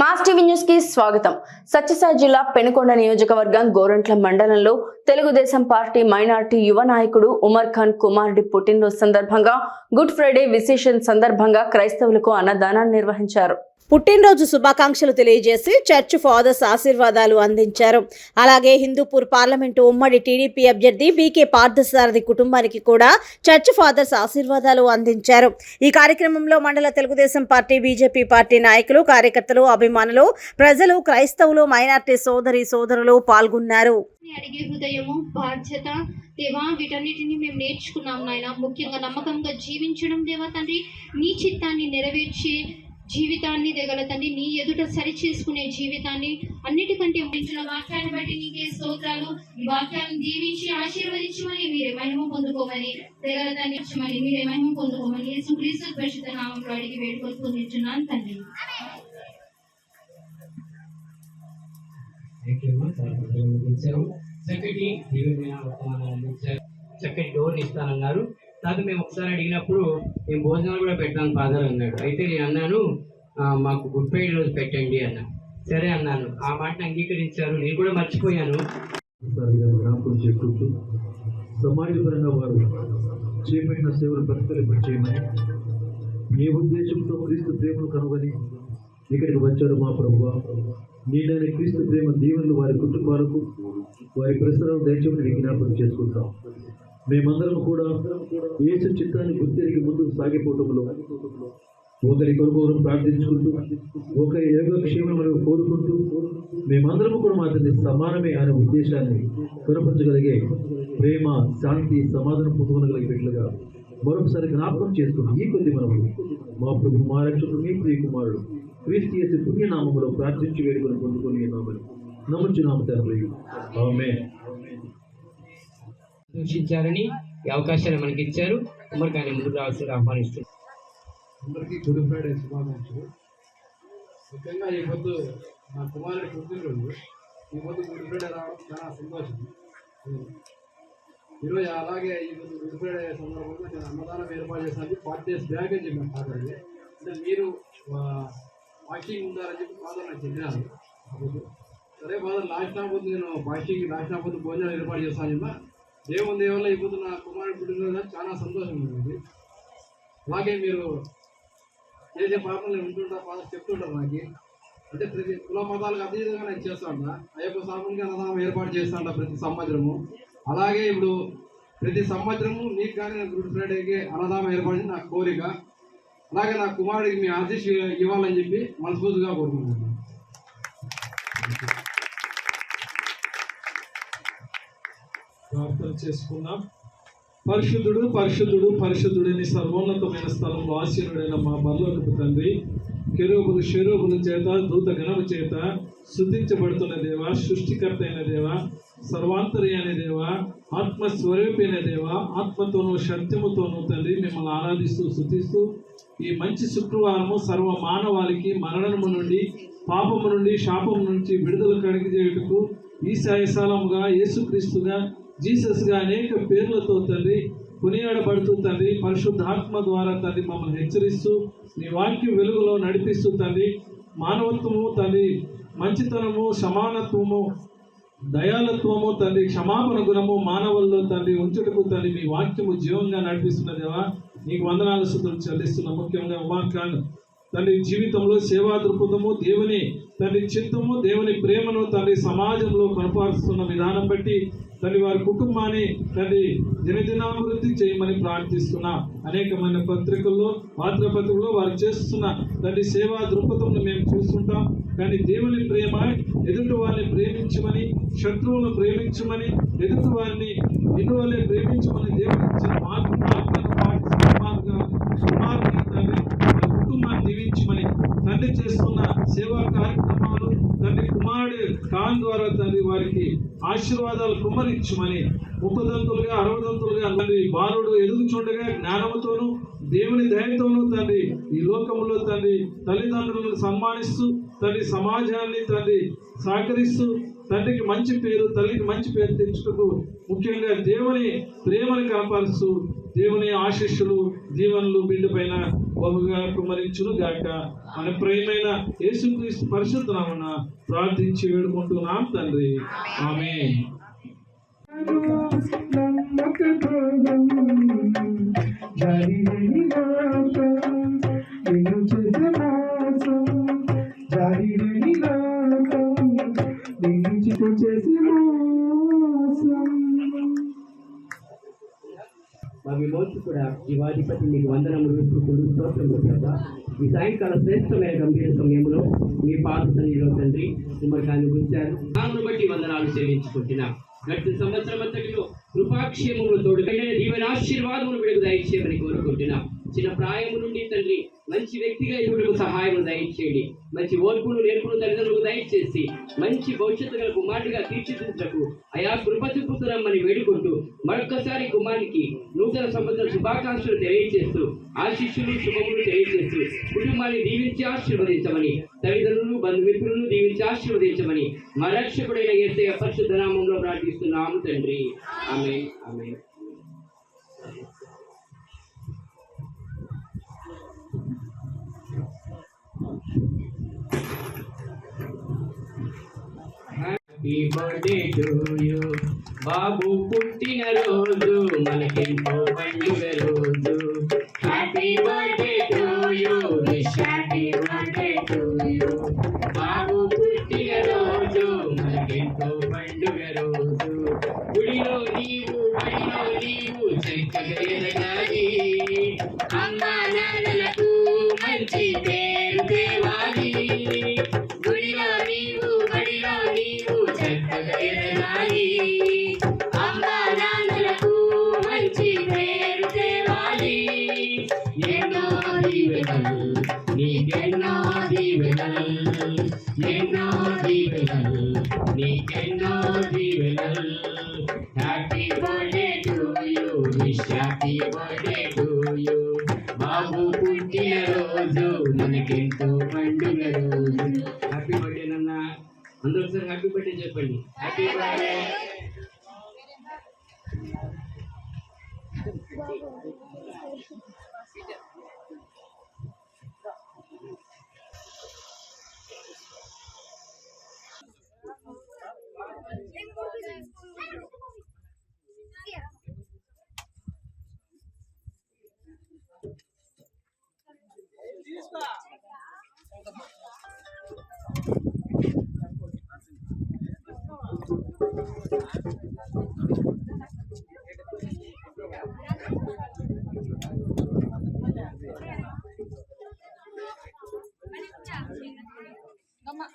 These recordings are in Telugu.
మాస్ టీవీ న్యూస్కి స్వాగతం. సత్యసాయి జిల్లా పెనుకొండ నియోజకవర్గం గోరంట్ల మండలంలో తెలుగుదేశం పార్టీ మైనార్టీ యువ నాయకుడు ఉమర్ ఖాన్ కుమారుడి పుట్టినరోజు సందర్భంగా గుడ్ ఫ్రైడే విశేషం సందర్భంగా క్రైస్తవులకు అన్నదానాన్ని నిర్వహించారు. పుట్టినరోజు శుభాకాంక్షలు తెలియజేసి చర్చ్ ఫాదర్స్ ఆశీర్వాదాలు అందించారు. అలాగే హిందూపూర్ పార్లమెంటు ఉమ్మడి టీడీపీ అభ్యర్థి బీకే పార్థసారథి కుటుంబానికి కూడా చర్చ్ ఫాదర్స్ ఆశీర్వాదాలు అందించారు. ఈ కార్యక్రమంలో మండల తెలుగుదేశం పార్టీ బీజేపీ పార్టీ నాయకులు కార్యకర్తలు అభిమానులు ప్రజలు క్రైస్తవులు మైనార్టీ సోదరి సోదరులు పాల్గొన్నారు. అడిగే హృదయము బాధ్యత దేవా వీటన్నిటిని మేము నేర్చుకున్నాం నాయన. ముఖ్యంగా నమ్మకంగా జీవించడం దేవా తండ్రి. నీ చిత్తాన్ని నెరవేర్చి జీవితాన్ని దిగల తండ్రి నీ ఎదుట సరి చేసుకునే జీవితాన్ని అన్నిటికంటే మించిన వాక్యాన్ని బట్టి నీకే స్తోత్రాలు. ఈ వాక్యాన్ని దీవించి ఆశీర్వదించమని మీరే మహిమ పొందుకోమని దిగల తండ్రి ఇచ్చమని మీరే మహిమ పొందుకోమని యేసు పరిశుద్ధ నామంలో అడిగి వేడుకొని పొందించున్నాను తండ్రి. చక్కటి చక్కటి డోర్ ఇస్తానన్నారు. తర్వాత మేము ఒకసారి అడిగినప్పుడు మేము భోజనాలు కూడా పెట్టాను ఫాదర్ అన్నాడు. అయితే నేను అన్నాను మాకు గుడ్ ఫ్రైడే రోజు పెట్టండి అన్న. సరే అన్నాను. ఆ మాటను అంగీకరించారు. నేను కూడా మర్చిపోయాను. సమాజపరంగా వారు చేపట్టిన సేవలు ప్రతిఫలింప చేయమని మీ ఉద్దేశంతో క్రీస్తు ప్రేమను కనుగొని ఇక్కడికి వచ్చారు మా ప్రభు నీడైన క్రీస్తు ప్రేమ దీవెనలు వారి కుటుంబాలకు వారి పరిసరాలు దయచేమని విజ్ఞాపనం చేసుకుంటాం. మేమందరం కూడా యేసు చిత్తాన్ని గుర్తెరిగి ముందుకు సాగిపోవటంలో ఒకరి కొరకు ప్రార్థించుకుంటూ ఒక యోగక్షేమం కోరుకుంటూ మేమందరం కూడా మాత్రమే సమానమే అనే ఉద్దేశాన్ని కనపరచగలిగే ప్రేమ శాంతి సమాధానం పొందుకోగలిగే మరొకసారి జ్ఞాపకం చేసుకుని ఈ కొద్ది మనము మా ప్రభు మా రక్షకుడు మీ ప్రియ కుమారుడు క్రీస్తు చేసే పుణ్యనామంలో ప్రార్థించి వేడుకొని పొందుకొని నామని నమ్ముచున్నాము తండ్రి. ఆమె సూచించారని ఈ అవకాశాన్ని మనకి ఇచ్చారు ఉమ్మడి కానీ ముందుకు రావాల్సింది ఆహ్వానిస్తున్నాను అందరికీ గుడ్ ఫ్రైడే శుభాకాంక్షలు. ముఖ్యంగా ఈ పొద్దు నా కుమారుడి పుట్టినరోజు ఈ పొద్దు గుడ్ ఫ్రైడే రావడం చాలా సంతోషం. ఈరోజు అలాగే ఈ పొద్దు గుడ్ ఫ్రైడే సందర్భంగా నేను అన్నదానం ఏర్పాటు చేసినది ఫార్టీ డేస్ బ్యాక్ అని చెప్పాను మాట్లాడాలి అంటే మీరు వాకింగ్ ఉండాలని చెప్పి ఫాదర్ నాకు చెప్పినాను సరే ఫాదర్ లాస్ట్ నా పొద్దు నేను వాకింగ్ లాస్ట్ నా పొద్దు భోజనాలు ఏర్పాటు చేస్తాను చెప్పా దేవుని దేవుళ్ళ ఈ నా కుమారుడు పుట్టినరోజు చాలా సంతోషం ఉంది అలాగే మీరు చేసే పాపలు ఉంటుంటా ఫాదర్ చెప్తుంటారు నాకు అంటే ప్రతి కుల మతాలకు అతీతంగా నేను చేస్తాను అయ్యప్ప స్వామికి అన్నదానం ఏర్పాటు చేస్తా ప్రతి సంవత్సరము. అలాగే ఇప్పుడు ప్రతి సంవత్సరము మీకు కానీ గుడ్ ఫ్రైడేకి అన్నదానం ఏర్పాటు చేసి నా కోరిక. అలాగే నా కుమారుడికి మీ ఆశీస్ ఇవ్వాలని చెప్పి మనస్ఫూర్తిగా కోరుకుంటున్నాను. చేసుకుందాం. పరిశుద్ధుడు పరిశుద్ధుడు పరిశుద్ధుడని సర్వోన్నతమైన స్థలంలో ఆశీనుడైన మా బర్లోకి తండ్రి కెరూపులు షెరూబుల చేత దూత గణము చేత శుద్ధించబడుతున్న దేవ సృష్టికర్త అయిన దేవ సర్వాంతరి అయిన దేవ ఆత్మ అయిన దేవ ఆత్మతోనూ సత్యముతోనూ తండ్రి మిమ్మల్ని ఆరాధిస్తూ శుద్ధిస్తూ ఈ మంచి శుక్రవారము సర్వ మానవాళికి మరణము నుండి పాపము నుండి శాపము నుంచి విడుదల కలిగి చేయుటకు ఈశాయసాలముగా యేసుక్రీస్తుగా జీసస్గా అనేక పేర్లతో తండ్రి కొనియాడబడుతూ తండ్రి పరిశుద్ధాత్మ ద్వారా తండ్రి మమ్మల్ని హెచ్చరిస్తూ నీ వాక్య వెలుగులో నడిపిస్తూ తండ్రి మానవత్వము తండ్రి మంచితనము సమానత్వము దయాలత్వము తండ్రి క్షమాపణ గుణము మానవుల్లో తండ్రి ఉంచుటకు తండ్రి మీ వాక్యము జీవంగా నడిపిస్తున్నదేవా నీకు వందనాలు సుతులు చెల్లిస్తున్న ముఖ్యంగా ఉమార్ ఖాన్ తండ్రి జీవితంలో సేవా దృక్పథము దేవుని తండ్రి చిత్తము దేవుని ప్రేమను తండ్రి సమాజంలో కనపరుస్తున్న విధానం బట్టి తల్లి వారి కుటుంబాన్ని తల్లి దినదినాభివృద్ధి చేయమని ప్రార్థిస్తున్నా అనేకమైన పత్రికల్లో వార్తాపత్రికల్లో వారు చేస్తున్న తల్లి సేవా దృక్పథంను మేము చూస్తుంటాం. కానీ దేవుని ప్రేమ ఎదుటి వారిని ప్రేమించమని శత్రువులను ప్రేమించమని ఎదుటి వారిని నిన్ను వల్లే ప్రేమించమని దేవుని ఇచ్చిన తండ్రి కుటుంబాన్ని దీవించమని తండ్రి చేస్తున్న సేవా కార్యక్రమం తండ్రి కుమారుడు కాన్ ద్వారా తండ్రి వారికి ఆశీర్వాదాలు కుమ్మరించమని ముప్పదంతులుగా అరవదంతులుగా తండ్రి బాలుడు ఎదుగుచుండగా జ్ఞానముతోనూ దేవుని దయతోనూ తండ్రి ఈ లోకంలో తండ్రి తల్లిదండ్రులను సన్మానిస్తూ తండ్రి సమాజాన్ని తండ్రి సహకరిస్తూ తండ్రికి మంచి పేరు తల్లికి మంచి పేరు తెచ్చుటకు ముఖ్యంగా దేవుని ప్రేమను కనపరుస్తూ దేవుని ఆశీస్సులు జీవనులు బిడ్డ పైన బహుగా కుమరించును గాక. మన ప్రేమైన యేసుక్రీస్తు పరిశుద్ధ నామన ప్రార్థించి వేడుకుంటున్నాం తండ్రి. ఆమె చేసి మా విమోచకుడు కూడా జీవాధిపతి మీకు వందనములు స్థుతులు స్తోత్రములు ప్రభా ఈ సాయంకాల శ్రేష్టమైన గంభీర సమయంలో మీ పాత సన్నిధిలో తండ్రి మిమ్మల్ని ఉంచారు దాన్ని బట్టి వందనాలు చెల్లించుకుంటున్నా. గడిచిన సంవత్సరం అంతటిలో కృపాక్షేమములు తోడుకైన దీవెన ఆశీర్వాదములు విడుగు దయచేయమని కోరుకుంటున్నా. చిన్న ప్రాయము నుండి తండ్రి మంచి వ్యక్తిగా ఇప్పుడు సహాయం దయచేయండి. మంచి ఓర్పును నేర్పును తల్లిదండ్రులకు దయచేసి మంచి భవిష్యత్తు గల కుమారుడిగా తీర్చిదిద్దుటకు అయా కృప చూపుతురమ్మని వేడుకుంటూ మరొక్కసారి కుమారునికి నూతన సంవత్సర శుభాకాంక్షలు తెలియజేస్తూ ఆశిష్యులు శుభములు తెలియజేస్తూ కుటుంబాన్ని దీవించి ఆశీర్వదించమని తల్లిదండ్రులు బంధుమిత్రులను దీవించి ఆశీర్వదించమని మరక్షకుడైన ఎస్ఐ పరిశుద్ధ నామంలో ప్రార్థిస్తున్నాము తండ్రి. ఆమె ఆమె హ్యాపీ బర్త్డే టు యూ. బాబు పుట్టిన రోజు మనకెంతో పండుగ రోజు. Happy birthday to you wish happy birthday to you బాబు పుట్టిన రోజు మనకెంతో పండుగ రోజు. గుడిలో నీవు బడిలో నీవు చక్కగా హ్యాపీ బర్త్డే టు యూ బాబు పుట్టిన రోజు మనకెంతో పండుగ రోజు. హ్యాపీ బర్త్డే నాన్న. అందరూ ఒకసారి హ్యాపీ బర్త్డే చెప్పండి. Happy birthday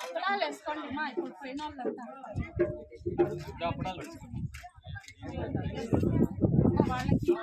అప్పడాలు వేసుకోండి మా ఇప్పుడు పోయిన వాళ్ళంతా వాళ్ళకి